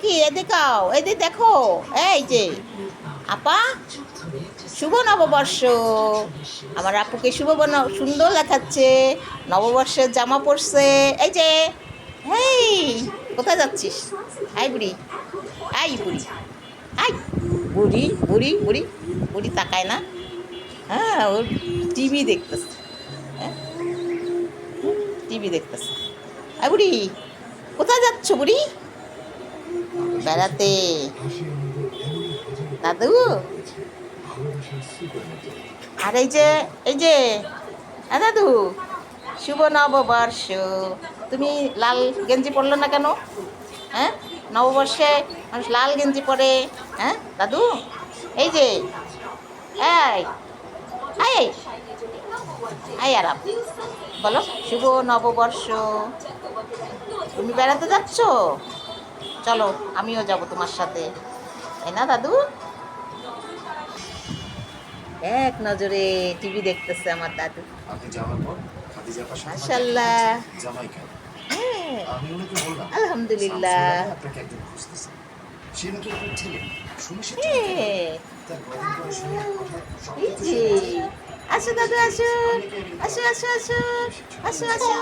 দেখি এদিকাও এদিক দেখো। এই যে, আপা, শুভ নববর্ষ। আমার আপুকে শুভ সুন্দর দেখাচ্ছে। নববর্ষের জামা পরছে। এই যে, হেই, কোথায় যাচ্ছিস? আই বুড়ি আই বুড়ি আই বুড়ি বুড়ি বুড়ি বুড়ি তাকায় না। হ্যাঁ ওর টিভি দেখতেছে। হ্যাঁ টিভি দেখতেছে। আই বুড়ি, কোথায় যাচ্ছ বুড়ি? বেড়াতে। দাদু? আর এই যে এই যে হ্যাঁ দাদু, শুভ নববর্ষ। তুমি লাল গেঞ্জি পরলো না কেন? হ্যাঁ? নববর্ষে মানুষ লাল গেঞ্জি পরে হ্যাঁ দাদু? এই যে, এই আয় আয় আরাম। বলো, শুভ নববর্ষ। তুমি বেড়াতে যাচ্ছ? চলো আমিও যাব তোমার সাথে। তাই না দাদু? এক নজরে টিভি দেখতেছে আমার দাদু। মাশাল্লাহ। হ্যাঁ। আলহামদুলিল্লাহ। হ্যাঁ। আসো দাদু আসো। আসো আসো আসো। আসো আসো।